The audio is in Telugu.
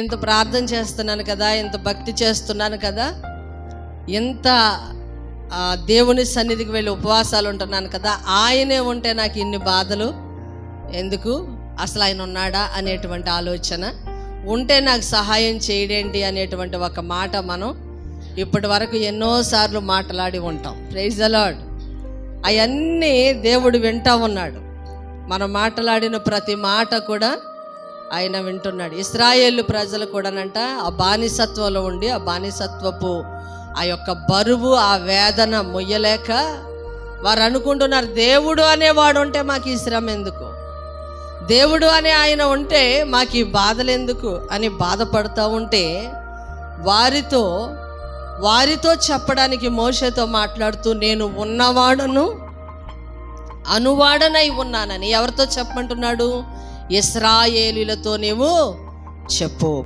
ఇంత ప్రార్థన చేస్తున్నాను కదా ఇంత భక్తి చేస్తున్నాను కదా ఎంత దేవుని సన్నిధికి వెళ్ళి ఉపవాసాలు ఉంటున్నాను కదా ఆయనే ఉంటే నాకు ఇన్ని బాధలు. ఎందుకు? అసలు ఆయన ఉన్నాడా అనేటువంటి ఆలోచన. ఉంటే నాకు సహాయం చేయడేంటి అనేటువంటి ఒక మాట మనం ఇప్పటి వరకు ఎన్నోసార్లు మాట్లాడి ఉంటాం. ప్రైజ్ అలాడ్ అవన్నీ దేవుడు వింటా ఉన్నాడు. మనం మాట్లాడిన ప్రతి మాట కూడా ఆయన వింటున్నాడు. ఇస్రాయేల్ ప్రజలు కూడానంట ఆ బానిసత్వంలో ఉండి ఆ బానిసత్వపు ఆ యొక్క బరువు ఆ వేదన మొయ్యలేక వారు అనుకుంటున్నారు దేవుడు అనేవాడు ఉంటే మాకు ఈ శ్రమ ఎందుకు? దేవుడు అనే ఆయన ఉంటే మాకు ఈ బాధలు ఎందుకు? అని బాధపడుతూ ఉంటే వారితో వారితో చెప్పడానికి మోషతో మాట్లాడుతూ నేను ఉన్నవాడను అనువాడనై ఉన్నానని. ఎవరితో చెప్పమంటున్నాడు? ఇస్రాయేలీలతో నీవు చెప్పు.